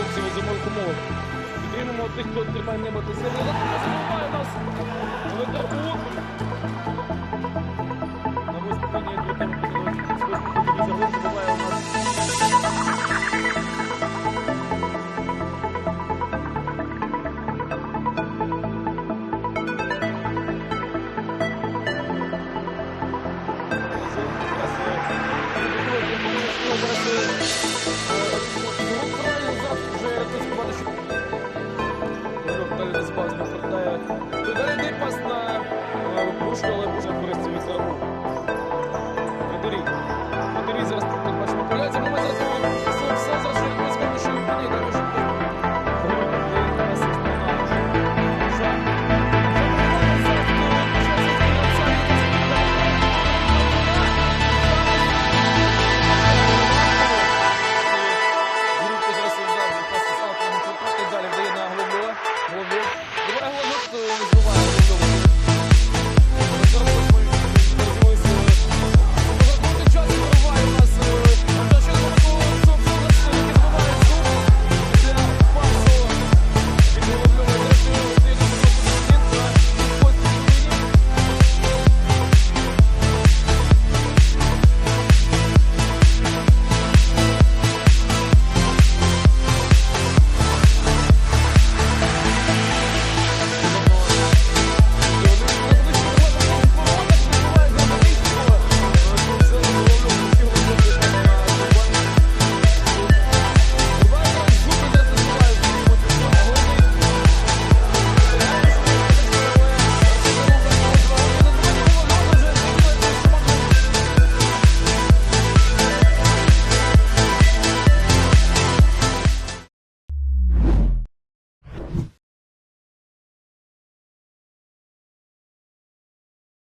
хлопців у зимових умовах. Підтримуємо тих, хто тримає небо та землю. Нас. Велика